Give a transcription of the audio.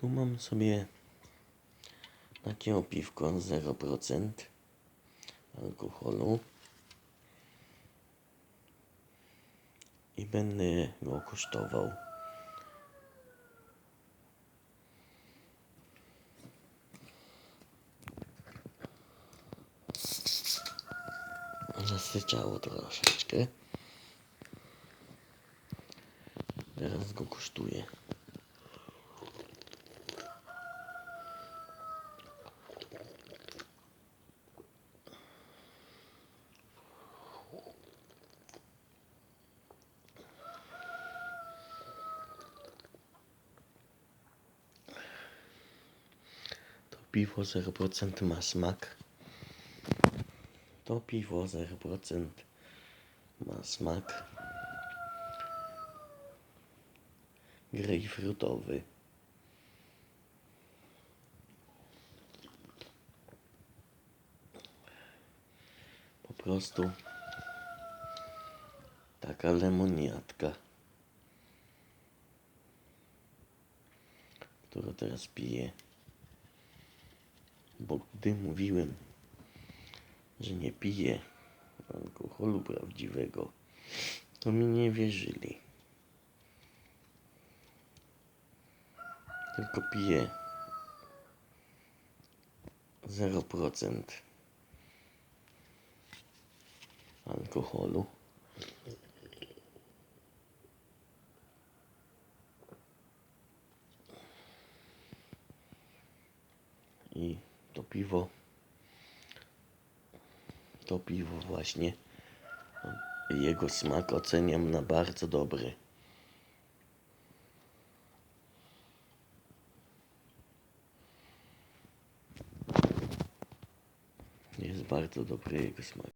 Tu mam sobie takie opiwko 0% alkoholu. I będę go kosztował. Zasyczało troszeczkę. Teraz go kosztuje. Piwo 0% ma smak. To piwo 0% ma smak grejpfrutowy. Po prostu taka lemoniadka, którą teraz piję. Bo gdy mówiłem, że nie piję alkoholu prawdziwego, to mi nie wierzyli. Tylko piję 0% alkoholu. I to piwo, to piwo właśnie, jego smak oceniam na bardzo dobry. Jest bardzo dobry jego smak.